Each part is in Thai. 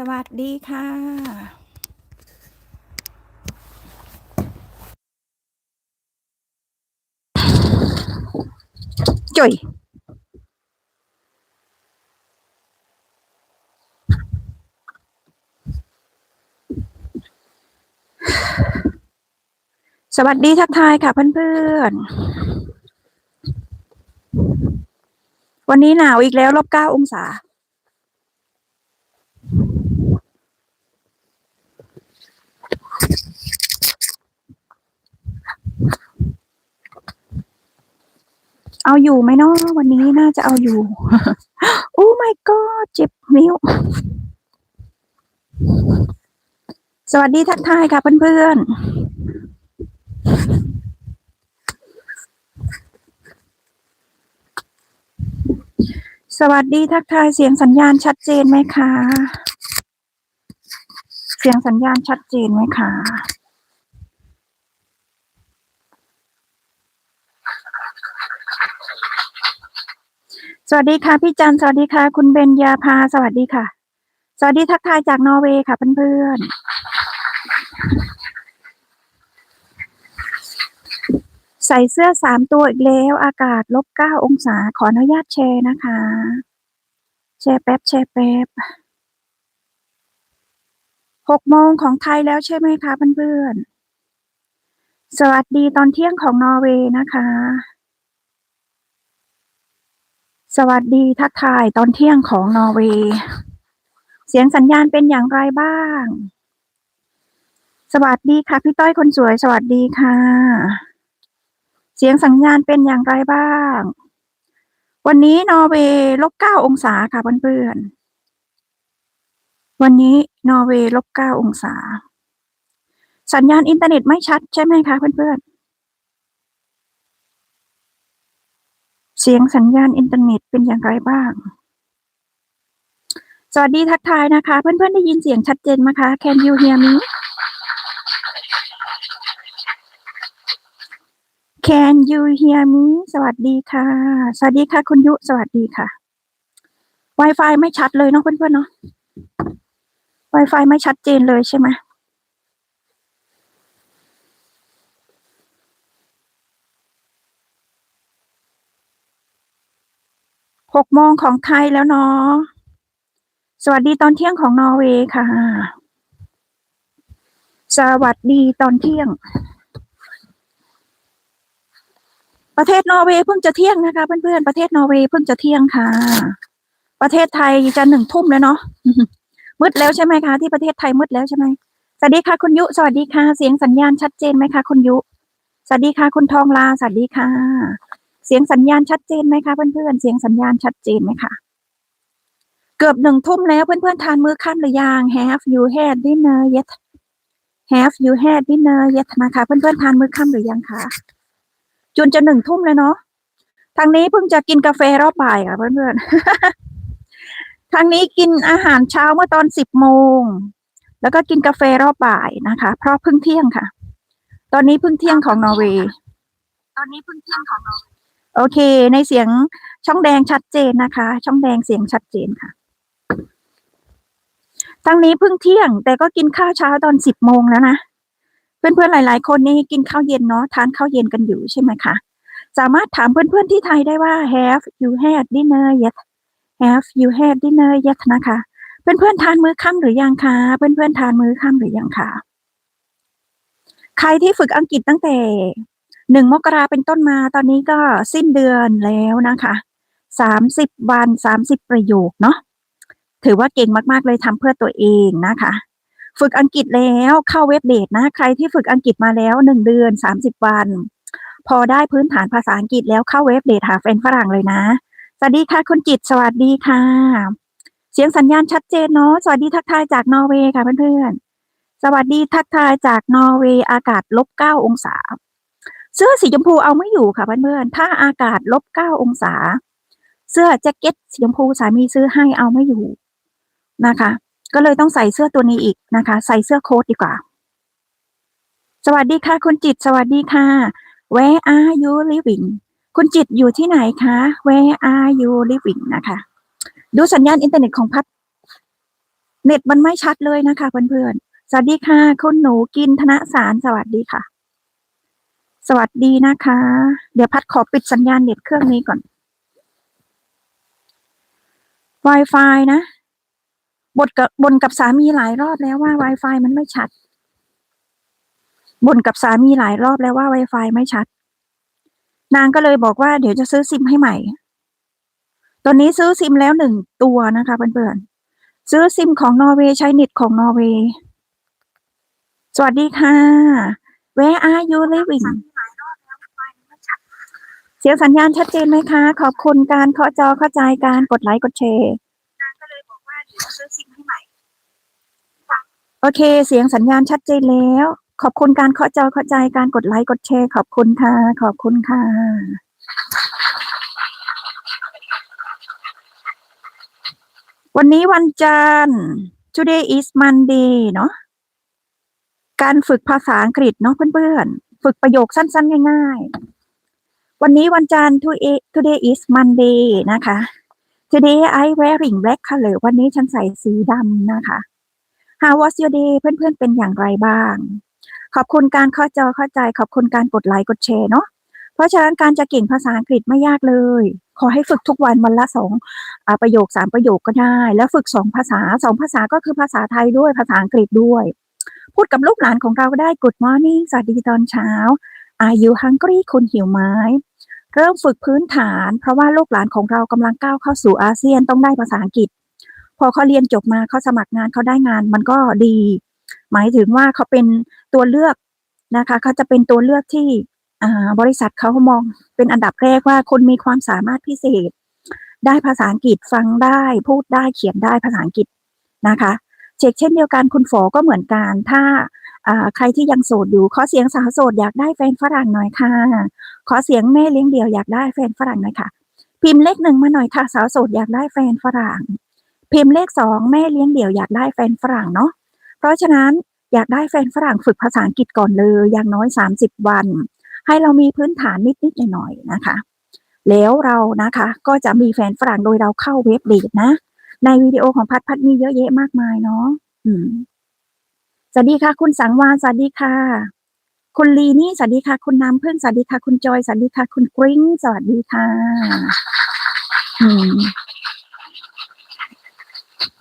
สวัสดีค่ะจุ๋ยสวัสดีทักทายค่ะเพื่อนๆ วันนี้หนาวอีกแล้วลบเก้าองศา เอาอยู่ไหมเนาะวันนี้น่าจะเอาอยู่ โอ้ my god เจ็บนิ้ว สวัสดีทักทายค่ะเพื่อนๆสวัสดีทักทายเสียงสัญญาณชัดเจนไหมคะ เสียงสัญญาณชัดเจนไหมคะ สวัสดีค่ะพี่จันสวัสดีค่ะ คุณเบญญาภาสวัสดีค่ะ สวัสดีทักทายจากนอร์เวย์ค่ะเพื่อนๆใส่เสื้อสามตัวอีกแล้วอากาศลบเก้าองศาขออนุญาตแชร์นะคะ แชร์แป๊บแชร์แป๊บหกโมงของไทยแล้วใช่ไหมคะเพื่อนๆสวัสดีตอนเที่ยงของนอร์เวย์นะคะ สวัสดีทักทายตอนเที่ยงของนอร์เวย์ เสียงสัญญาณเป็นอย่างไรบ้าง สวัสดีค่ะพี่ต้อยคนสวย สวัสดีค่ะ เสียงสัญญาณเป็นอย่างไรบ้าง วันนี้นอร์เวย์ลบเก้าองศาค่ะเพื่อนๆ วันนี้นอร์เวย์ลบเก้าองศา สัญญาณอินเทอร์เน็ตไม่ชัดใช่ไหมคะเพื่อนๆ เสียงสัญญาณอินเทอร์เน็ตเป็นอย่างไรบ้าง สวัสดีทักทายนะคะ เพื่อนๆได้ยินเสียงชัดเจนไหมคะ Can you hear me Can you hear me สวัสดีค่ะ สวัสดีค่ะ คุณยุ สวัสดีค่ะ Wi-Fi ไม่ชัดเลยเนาะเพื่อนๆเนาะ Wi-Fi ไม่ชัดเจนเลยใช่ไหม หกโมงของไทยแล้วเนาะสวัสดีตอนเที่ยงของนอร์เวย์ค่ะ สวัสดีตอนเที่ยง ประเทศนอร์เวย์เพิ่งจะเที่ยงนะคะเพื่อนๆประเทศนอร์เวย์เพิ่งจะเที่ยงค่ะ ประเทศไทยจะหนึ่งทุ่มแล้วเนาะมืดแล้วใช่ไหมคะที่ประเทศไทยมืดแล้วใช่ไหมสวัสดีค่ะคุณยุ สวัสดีค่ะ เสียงสัญญาณชัดเจนไหมคะคุณยุ สวัสดีค่ะคุณทองลา สวัสดีค่ะ เสียงสัญญาณชัดเจนไหมคะเพื่อนๆ เสียงสัญญาณชัดเจนไหมคะ เกือบหนึ่งทุ่มแล้วเพื่อนๆทานมื้อค่ำหรือยัง Have you had dinner yet Have you had dinner yet นะคะเพื่อนๆทานมื้อค่ำหรือยังคะจนจะหนึ่งทุ่มแล้วเนาะทางนี้เพิ่งจะกินกาแฟรอบบ่ายค่ะเพื่อนๆ ทางนี้กินอาหารเช้าเมื่อตอนสิบโมง แล้วก็กินกาแฟรอบบ่ายนะคะ เพราะเพิ่งเที่ยงค่ะ ตอนนี้เพิ่งเที่ยงของนอร์เวย์ ตอนนี้เพิ่งเที่ยงของนอร์เวย์ โอเค ในเสียงช่องแดงชัดเจนนะคะ ช่องแดงเสียงชัดเจนค่ะทั้งนี้เพิ่งเที่ยง แต่ก็กินข้าวเช้าตอนสิบโมงแล้วนะเพื่อนๆหลาย ๆ คนนี่กินข้าวเย็นเนาะทานข้าวเย็นกันอยู่ใช่ไหมคะสามารถถามเพื่อนๆที่ไทยได้ว่า have you had dinner yet have you had dinner yet นะคะ เพื่อนๆทานมื้อค่ำหรือยังคะเพื่อนๆทานมื้อค่ำหรือยังคะใครที่ฝึกอังกฤษตั้งแต่ หนึ่งมกราเป็นต้นมาตอนนี้ก็สิ้นเดือนแล้วนะคะสามสิบวันสามสิบประโยคเนาะถือว่าเก่งมากๆเลยทำเพื่อตัวเองนะคะ ฝึกอังกฤษแล้วเข้าเว็บเดทนะ ใครที่ฝึกอังกฤษมาแล้วหนึ่งเดือนสามสิบวัน พอได้พื้นฐานภาษาอังกฤษแล้วเข้าเว็บเดทหาแฟนฝรั่งเลยนะ สวัสดีค่ะคุณจิตสวัสดีค่ะ เสียงสัญญาณชัดเจนเนาะสวัสดีทักทายจากนอร์เวย์ค่ะเพื่อนๆสวัสดีทักทายจากนอร์เวย์อากาศลบเก้าองศา เสื้อสีชมพูเอาไม่อยู่ค่ะเพื่อนๆ ถ้าอากาศลบเก้าองศา เสื้อแจ็คเก็ตสีชมพูสามีซื้อให้เอาไม่อยู่นะคะ ก็เลยต้องใส่เสื้อตัวนี้อีกนะคะ ใส่เสื้อโค้ทดีกว่า สวัสดีค่ะ คุณจิต สวัสดีค่ะ Where are you living คุณจิตอยู่ที่ไหนคะ Where are you living นะคะ ดูสัญญาณอินเทอร์เน็ตของพัดเน็ตมันไม่ชัดเลยนะคะเพื่อนๆ สวัสดีค่ะ คุณหนูกินธนสารสวัสดีค่ะ สวัสดีนะคะ เดี๋ยวพัดขอปิดสัญญาณเน็ตเครื่องนี้ก่อน Wi-Fi นะบนกับบนกับสามีหลายรอบแล้วว่า Wi-Fi มันไม่ชัดบ่นกับสามีหลายรอบแล้วว่า Wi-Fi ไม่ชัด นางก็เลยบอกว่าเดี๋ยวจะซื้อซิมให้ใหม่ ตอนนี้ซื้อซิมแล้วหนึ่งตัวนะคะเพื่อนๆ ซื้อซิมของนอร์เวย์ใช้เน็ตของนอร์เวย์ สวัสดีค่ะ Where are you living สียงสัญญาณชัดเจนไหมคะ ขอบคุณการเคาะจอเข้าใจการกดไลค์กดแชร์นางก็เลยบอกว่าเดี๋ยวซื้อซิมให้ใหม่โอเค เสียงสัญญาณชัดเจนแล้ว ขอบคุณการเคาะจอเข้าใจการกดไลค์กดแชร์ขอบคุณค่ะ ขอบคุณค่ะวันนี้วันจันทร์ today is Monday เนาะ การฝึกภาษาอังกฤษเนาะเพื่อนๆ ฝึกประโยคสั้นๆ ง่ายๆ วันนี้วันจันทร์ today is Monday นะคะ today I wearing black color วันนี้ฉันใส่สีดำนะคะ How was your day เพื่อนๆเป็นอย่างไรบ้าง ขอบคุณการเข้าจอเข้าใจ ขอบคุณการกดไลค์กดแชร์เนาะเพราะฉะนั้นการจะเก่งภาษาอังกฤษไม่ยากเลย ขอให้ฝึกทุกวันวันละสองอประโยคสามประโยคก็ได้ แล้วฝึกสองภาษาสองภาษาก็คือภาษาไทยด้วยภาษาอังกฤษด้วย พูดกับลูกหลานของเราก็ได้ Good morning สวัสดีตอนเช้า Are you hungry คุณหิวไหม เริ่มฝึกพื้นฐาน เพราะว่าลูกหลานของเรากำลังก้าวเข้าสู่อาเซียนต้องได้ภาษาอังกฤษ พอเขาเรียนจบมาเขาสมัครงานเขาได้งานมันก็ดี หมายถึงว่าเขาเป็นตัวเลือกนะคะเขาจะเป็นตัวเลือกที่บริษัทเขามองเป็นอันดับแรกว่าคนมีความสามารถพิเศษ ได้ภาษาอังกฤษฟังได้พูดได้เขียนได้ภาษาอังกฤษนะคะ เช็คเช่นเดียวกันคุณฝอก็เหมือนกัน ถ้า ใครที่ยังโสดอยู่ขอเสียงสาวโสดอยากได้แฟนฝรั่งหน่อยค่ะ ขอเสียงแม่เลี้ยงเดี่ยวอยากได้แฟนฝรั่งหน่อยค่ะ พิมพ์เลขหนึ่งมาหน่อยค่ะ สาวโสดอยากได้แฟนฝรั่ง พิมพ์เลขสองแม่เลี้ยงเดี่ยวอยากได้แฟนฝรั่งเนาะ เพราะฉะนั้นอยากได้แฟนฝรั่งฝึกภาษาอังกฤษก่อนเลย อย่างน้อยสามสิบวัน ให้เรามีพื้นฐานนิดๆหน่อยๆนะคะ แล้วเรานะคะ ก็จะมีแฟนฝรั่งโดยเราเข้าเว็บเดทนะ ในวิดีโอของพัดพัดมีเยอะแยะมากมายเนาะอืม วัสดีค่ะ คุณสังวานสวัสดีค่ะ คุณลีนี่สวัสดีค่ะ คุณน้ำพึ่งสวัสดีค่ะ คุณจอยสวัสดีค่ะ คุณกริ้งสวัสดีค่ะ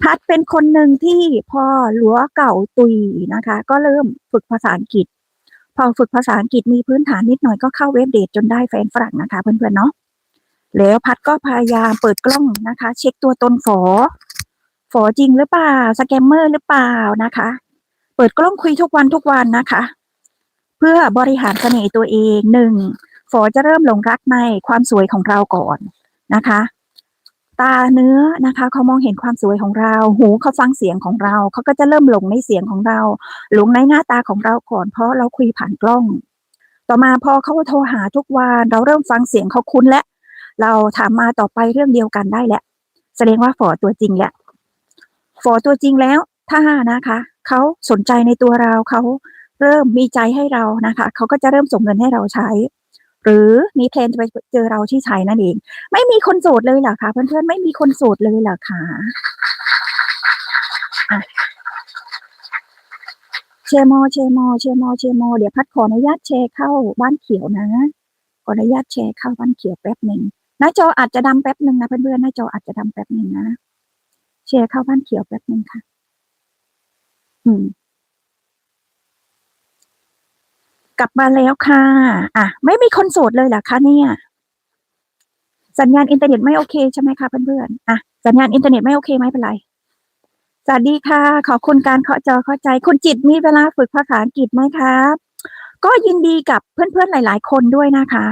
พัดเป็นคนหนึ่งที่พอหลัวเก่าตุยนะคะ ก็เริ่มฝึกภาษาอังกฤษ พอฝึกภาษาอังกฤษมีพื้นฐานนิดหน่อยก็เข้าเว็บเดทจนได้แฟนฝรั่งนะคะ เพื่อนๆเนาะแล้วพัดก็พยายามเปิดกล้องนะคะ เช็คตัวตนฝอ ฝอจริงหรือเปล่าสแกมเมอร์หรือเปล่านะคะ เปิดกล้องคุยทุกวันทุกวันนะคะ เพื่อบริหารเสน่ห์ตัวเองหนึ่งฝอจะเริ่มหลงรักในความสวยของเราก่อนนะคะ ตาเนื้อนะคะเขามองเห็นความสวยของเรา หูเขาฟังเสียงของเราเขาก็จะเริ่มหลงในเสียงของเรา หลงในหน้าตาของเราก่อน เพราะเราคุยผ่านกล้อง ต่อมาพอเขาโทรหาทุกวันเราเริ่มฟังเสียงเขาคุ้นและ เราถามมาต่อไปเรื่องเดียวกันได้แหละ แสดงว่าฝอตัวจริงแหละฝอตัวจริงแล้วถ้านะคะ เขาสนใจในตัวเราเขาเริ่มมีใจให้เรานะคะ เขาก็จะเริ่มส่งเงินให้เราใช้ หรือมีแพลนจะไปเจอเราที่ไทยนั่นเอง ไม่มีคนโสดเลยเหรอคะเพื่อนๆไม่มีคนโสดเลยเหรอคะอะแชร์โมแชร์โมแชร์โมแชร์โมเดี๋ยวพัดขออนุญาตแชร์เข้าบ้านเขียวนะขออนุญาตแชร์เข้าบ้านเขียวแป๊บหนึ่งหน้าจออาจจะดำแป๊บหนึ่งนะเพื่อนๆหน้าจออาจจะดำแป๊บหนึ่งนะแชร์เข้าบ้านเขียวแป๊บหนึ่งค่ะ อืม กลับมาแล้วค่ะ อะ ไม่มีคนโสดเลยเหรอคะเนี่ย สัญญาณอินเทอร์เน็ตไม่โอเคใช่ไหมคะเพื่อนๆอะ สัญญาณอินเทอร์เน็ตไม่โอเคไม่เป็นไร สวัสดีค่ะ ขอบคุณการเคาะจอเข้าใจ คุณจิตมีเวลาฝึกภาษาอังกฤษไหมครับ ก็ยินดีกับเพื่อนๆหลาย ๆ คนด้วยนะคะ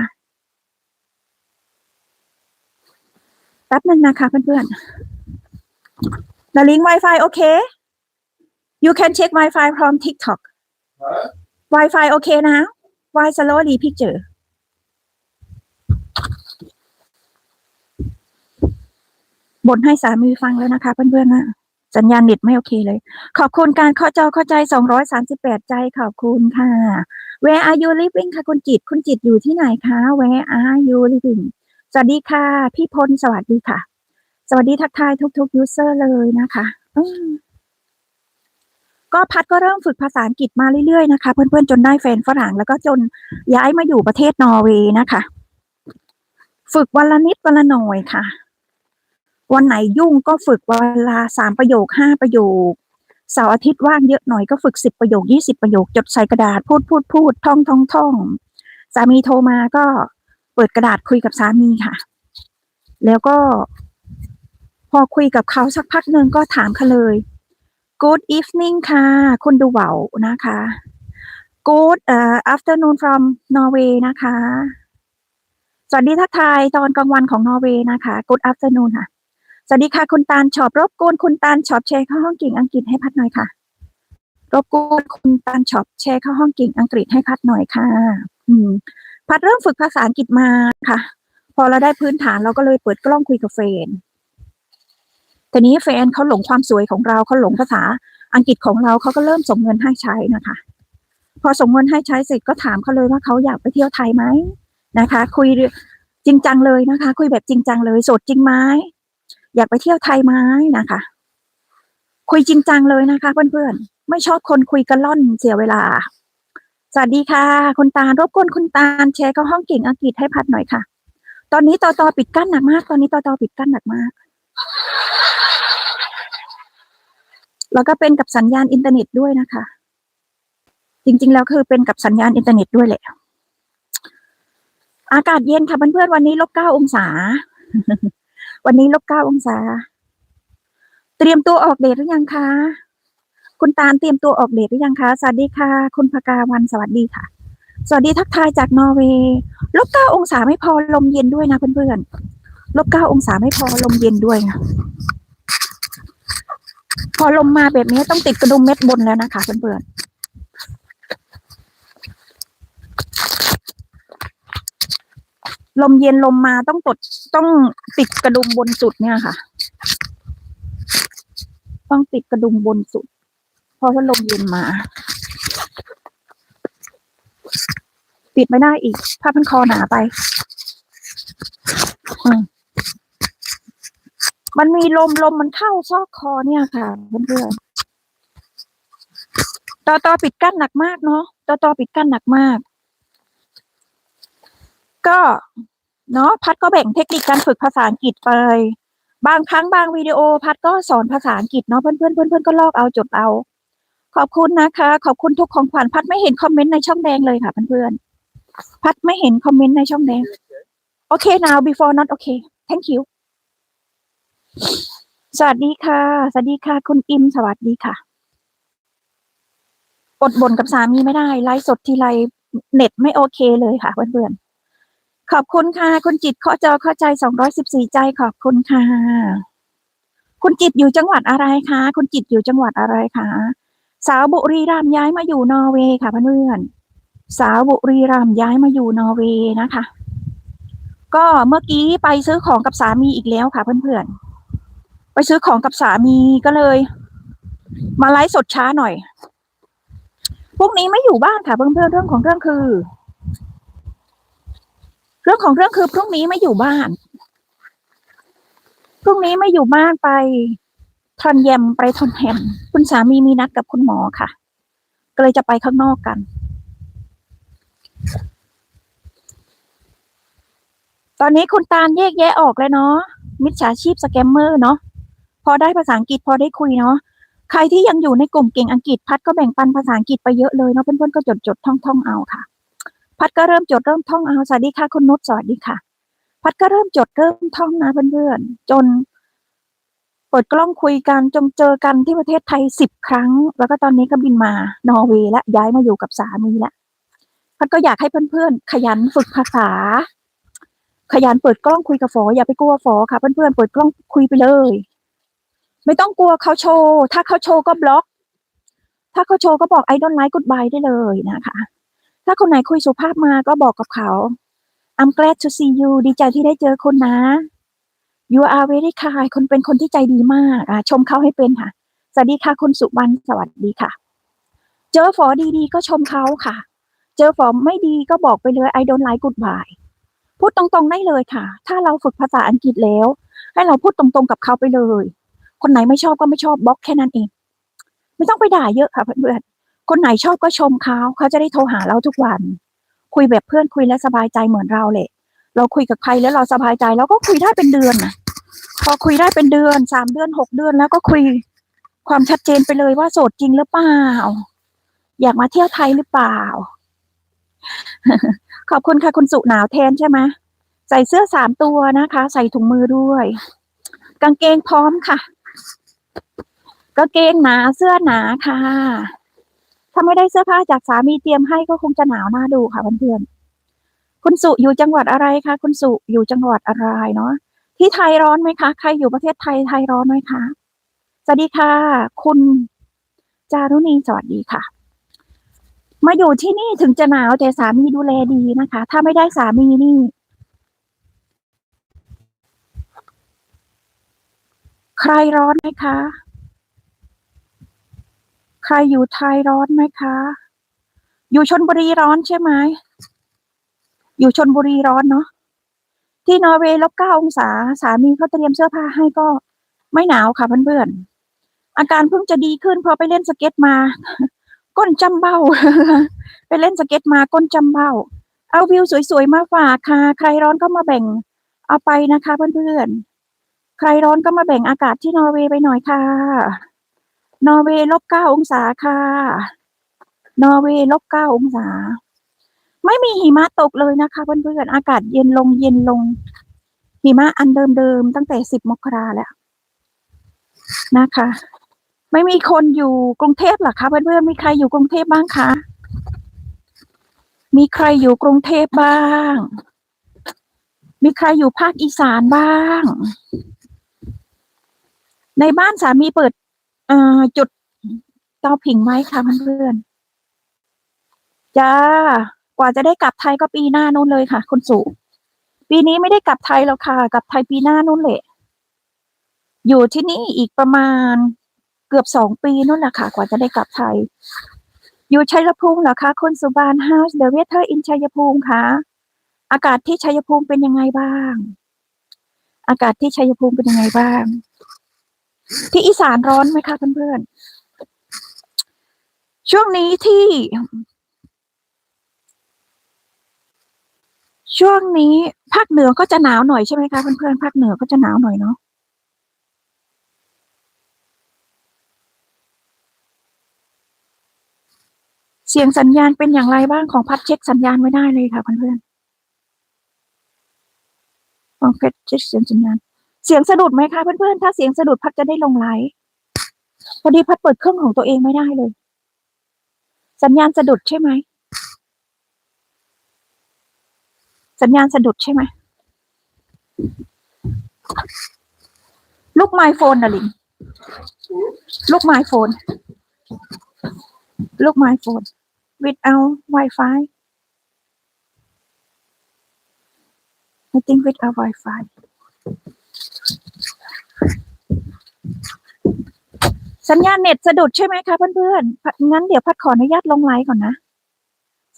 แป๊บนึงนะคะเพื่อนๆ The link Wi-Fi โอเค You can check Wi-Fi from TikTok Wi-Fi โอเคนะ Why slowly picture บ่นให้สามีฟังแล้วนะคะเพื่อนๆนะสัญญาณเน็ตไม่โอเคเลย ขอบคุณการเข้าจอเข้าใจ 238 ใจขอบคุณค่ะ Where are you living ค่ะคุณจิต คุณจิตอยู่ที่ไหนคะ Where are you living สวัสดีค่ะ พี่พลสวัสดีค่ะ สวัสดีทักทายทุกๆ user เลยนะคะอื ก็พัดก็เริ่มฝึกภาษาอังกฤษมาเรื่อยๆนะคะ เพื่อนๆจนได้แฟนฝรั่งแล้วก็จนย้ายมาอยู่ประเทศนอร์เวย์นะคะ ฝึกวันละนิดวันละหน่อยค่ะ วันไหนยุ่งก็ฝึกวันละสามประโยคห้าประโยคเสาร์อาทิตย์ว่างเยอะหน่อยก็ฝึกสิบประโยคยี่สิบประโยคจดใส่กระดาษพูดพูดพูดท่องท่องท่องสามีโทรมาก็เปิดกระดาษคุยกับสามีค่ะ แล้วก็ พอคุยกับเขาสักพักหนึ่งก็ถามเขาเลย Good evening ค่ะ คุณดูเหวานะคะ Good uh, afternoon from Norway นะคะ สวัสดีทักทายตอนกลางวันของนอร์เวย์นะคะ Good afternoon ค่ะ สวัสดีค่ะ คุณตาลชอบรบกวนคุณตาลชอบแชร์เข้าห้องเก่งอังกฤษให้พัดหน่อยค่ะ รบกวนคุณตาลชอบแชร์เข้าห้องเก่งอังกฤษให้พัดหน่อยค่ะ อืม พัดเริ่มฝึกภาษาอังกฤษมาค่ะ พอเราได้พื้นฐานเราก็เลยเปิดกล้องคุยกับเฟน ทีนี้แฟนเขาหลงความสวยของเราเขาหลงภาษาอังกฤษของเราเขาก็เริ่มส่งเงินให้ใช้นะคะ พอส่งเงินให้ใช้เสร็จก็ถามเขาเลยว่าเขาอยากไปเที่ยวไทยไหมนะคะ คุยจริงจังเลยนะคะ คุยแบบจริงจังเลยโสดจริงไหมอยากไปเที่ยวไทยไหมนะคะ คุยจริงจังเลยนะคะ เพื่อนๆไม่ชอบคนคุยกันล่อนเสียเวลา สวัสดีค่ะ คุณตาลรบกวนคุณตาลแชร์เข้าห้องเก่งอังกฤษให้พัดหน่อยค่ะ ตอนนี้ตอตอปิดกั้นหนักมาก ตอนนี้ตอตอปิดกั้นหนักมาก แล้วก็เป็นกับสัญญาณอินเทอร์เน็ตด้วยนะคะ จริงๆ แล้วคือเป็นกับสัญญาณอินเทอร์เน็ตด้วยแหละ อากาศเย็นค่ะเพื่อนๆวันนี้ลบเก้าองศา วันนี้ลบเก้าองศา เตรียมตัวออกเดทหรือยังคะ คุณตาลเตรียมตัวออกเดทหรือยังคะ สวัสดีค่ะ คุณพกาวันสวัสดีค่ะ สวัสดีทักทายจากนอร์เวย์ลบเก้าองศาไม่พอลมเย็นด้วยนะเพื่อนๆลบเก้าองศาไม่พอลมเย็นด้วยนะ พอลมมาแบบนี้ต้องติดกระดุมเม็ดบนแล้วนะคะเพื่อนๆลมเย็นลมมาต้องตดต้องติดกระดุมบนสุดเนี่ยค่ะ ต้องติดกระดุมบนสุด เพราะว่าลมเย็นมาปิดไม่ได้อีกผ้าพันคอหนาไป อืม มันมีลมลมมันเข้าซอกคอเนี่ยค่ะเพื่อนๆต่อต่อปิดกั้นหนักมากเนาะต่อต่อปิดกั้นหนักมาก ก็เนาะพัดก็แบ่งเทคนิคการฝึกภาษาอังกฤษไป บางครั้งบางวิดีโอ พัดก็สอนภาษาอังกฤษเนาะเพื่อนเพื่อนเพื่อนเพื่อนก็ลอกเอาจดเอา ขอบคุณนะคะ ขอบคุณทุกของขวัญพัดไม่เห็นคอมเมนต์ในช่องแดงเลยค่ะเพื่อนๆพัดไม่เห็นคอมเมนต์ในช่องแดง โอเค now before not okay thank you สวัสดีค่ะ สวัสดีค่ะ คุณอิม สวัสดีค่ะ อดบ่นกับสามีไม่ได้ ไลฟ์สดทีไรเน็ตไม่โอเคเลยค่ะเพื่อนๆ ขอบคุณค่ะ คุณจิตข้อจอเข้าใจสองร้อยสิบสี่ใจขอบคุณค่ะ คุณจิตอยู่จังหวัดอะไรคะ คุณจิตอยู่จังหวัดอะไรคะ สาวบุรีรัมย์ย้ายมาอยู่นอร์เวย์ค่ะเพื่อนๆ สาวบุรีรัมย์ย้ายมาอยู่นอร์เวย์นะคะ ก็เมื่อกี้ไปซื้อของกับสามีอีกแล้วค่ะเพื่อนๆ ไปซื้อของกับสามีก็เลย มาไลฟ์สดช้าหน่อย พวกนี้ไม่อยู่บ้านค่ะเพื่อนๆเรื่องของเรื่องคือ เรื่องของเรื่องคือพรุ่งนี้ไม่อยู่บ้าน พรุ่งนี้ไม่อยู่บ้านไปทอนแยมไปทอนแฮมคุณสามีมีนัดกับคุณหมอค่ะ ก็เลยจะไปข้างนอกกัน ตอนนี้คุณตาลแยกแยะออกแล้วเนาะมิจฉาชีพสแกมเมอร์เนาะ พอได้ภาษาอังกฤษพอได้คุยเนาะใครที่ยังอยู่ในกลุ่มเก่งอังกฤษพัดก็แบ่งปันภาษาอังกฤษไปเยอะเลยเนาะเพื่อนๆก็จดจดท่องท่องเอาค่ะ พัดก็เริ่มจดเริ่มท่องเอาสวัสดีค่ะคุณนุชสวัสดีค่ะ พัดก็เริ่มจดเริ่มท่องนะเพื่อนๆจนเปิดกล้องคุยกันจงเจอกันที่ประเทศไทยสิบครั้ง แล้วก็ตอนนี้ก็บินมานอร์เวย์และย้ายมาอยู่กับสามีแล้วพัดก็อยากให้เพื่อนๆ ขยันฝึกภาษา ขยันเปิดกล้องคุยกับฝออย่าไปกลัวฝอค่ะ เพื่อนๆเปิดกล้องคุยไปเลย ไม่ต้องกลัวเขาโชว์ ถ้าเขาโชว์ก็บล็อก ถ้าเขาโชว์ก็บอกไอดอลไลค์กุดบายได้เลยนะคะ ถ้าคนไหนคุยสุภาพมาก็บอกกับเขา I'm glad to see you ดีใจที่ได้เจอคุณนะ You are very kind คนเป็นคนที่ใจดีมากอะชมเขาให้เป็นค่ะ สวัสดีค่ะคุณสุวรรณสวัสดีค่ะ เจอฝอดีๆ ก็ชมเขาค่ะ เจอฝอไม่ดีก็บอกไปเลย I don't like goodbye พูดตรงๆได้เลยค่ะ ถ้าเราฝึกภาษาอังกฤษแล้ว ให้เราพูดตรงๆกับเขาไปเลย คนไหนไม่ชอบก็ไม่ชอบบล็อกแค่นั้นเอง ไม่ต้องไปด่าเยอะค่ะเพื่อนๆคนไหนชอบก็ชมเขาเขาจะได้โทรหาเราทุกวัน คุยแบบเพื่อนคุยแล้วสบายใจเหมือนเราแหละเราคุยกับใครแล้วเราสบายใจเราก็คุยได้เป็นเดือนนะพอคุยได้เป็นเดือนสามเดือนหกเดือนแล้วก็คุยความชัดเจนไปเลยว่าโสดจริงหรือเปล่า อยากมาเที่ยวไทยหรือเปล่า ขอบคุณค่ะคุณสุหนาวแทนใช่ไหมใส่เสื้อสามตัวนะคะ ใส่ถุงมือด้วย กางเกงพร้อมค่ะ กางเกงหนาเสื้อหนาค่ะ ถ้าไม่ได้เสื้อผ้าจากสามีเตรียมให้ก็คงจะหนาวหน้าดูค่ะเพื่อนๆคุณสุอยู่จังหวัดอะไรคะคุณสุอยู่จังหวัดอะไรเนาะที่ไทยร้อนไหมคะ ใครอยู่ประเทศไทยไทยร้อนไหมคะสวัสดีค่ะ คุณจารุณีสวัสดีค่ะ มาอยู่ที่นี่ถึงจะหนาวแต่สามีดูแลดีนะคะ ถ้าไม่ได้สามีนี่ ใครร้อนไหมคะ ใครอยู่ไทยร้อนไหมคะ อยู่ชนบุรีร้อนใช่ไหม อยู่ชนบุรีร้อนเนาะ ที่นอร์เวย์ลบเก้าองศา สามีเขาเตรียมเสื้อผ้าให้ก็ไม่หนาวค่ะเพื่อนๆ อาการเพิ่งจะดีขึ้นพอไปเล่นสเก็ตมา ก้นจำเบ้า ไปเล่นสเก็ตมาก้นจำเบ้า เอาวิวสวยๆมาฝากค่ะ ใครร้อนก็มาแบ่ง เอาไปนะคะเพื่อนๆ ใครร้อนก็มาแบ่งอากาศที่นอร์เวย์ไปหน่อยค่ะ นอร์เวย์ลบเก้าองศาค่ะ นอร์เวย์ลบเก้าองศา ไม่มีหิมะตกเลยนะคะเพื่อนๆ อากาศเย็นลงเย็นลง หิมะอันเดิมๆตั้งแต่สิบมกราแล้วนะคะ ไม่มีคนอยู่กรุงเทพหรอคะเพื่อนๆ มีใครอยู่กรุงเทพบ้างคะ มีใครอยู่กรุงเทพบ้าง มีใครอยู่ภาคอีสานบ้าง ในบ้านสามีเปิดเอ่อจุดเตาผิงไหมคะเพื่อนๆจ้ากว่าจะได้กลับไทยก็ปีหน้านู้นเลยค่ะ คุณสุปีนี้ไม่ได้กลับไทยแล้วค่ะ กลับไทยปีหน้านู้นแหละ อยู่ที่นี่อีกประมาณเกือบสองปีนู่นแหละค่ะ กว่าจะได้กลับไทย อยู่ชัยภูมิเหรอคะคุณสุบาน House the weather in ชัยภูมิคะอากาศที่ชัยภูมิเป็นยังไงบ้าง อากาศที่ชัยภูมิเป็นยังไงบ้าง ที่อีสานร้อนไหมคะเพื่อนๆ ช่วงนี้ที่ ช่วงนี้ภาคเหนือก็จะหนาวหน่อยใช่ไหมคะเพื่อนๆภาคเหนือก็จะหนาวหน่อยเนาะเสียงสัญญาณเป็นอย่างไรบ้างของพัดเช็คสัญญาณไม่ได้เลยค่ะเพื่อนๆของพัดเช็คเสียงสัญญาณ เสียงสะดุดไหมคะเพื่อนๆ ถ้าเสียงสะดุดพัดจะได้ลงไลฟ์พอดีพัดเปิดเครื่องของตัวเองไม่ได้เลย สัญญาณสะดุดใช่ไหม สัญญาณสะดุดใช่ไหม ลูกไมโฟนนะลิงลูกไมโฟน ลูกไมโฟน without Wi-Fi I think without Wi-Fi สัญญาณเน็ตสะดุดใช่ไหมคะเพื่อนๆ งั้นเดี๋ยวพัดขออนุญาตลงไลน์ก่อนนะ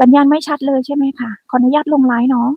สัญญาณไม่ชัดเลยใช่ไหมคะ ขออนุญาตลงไลน์เนาะ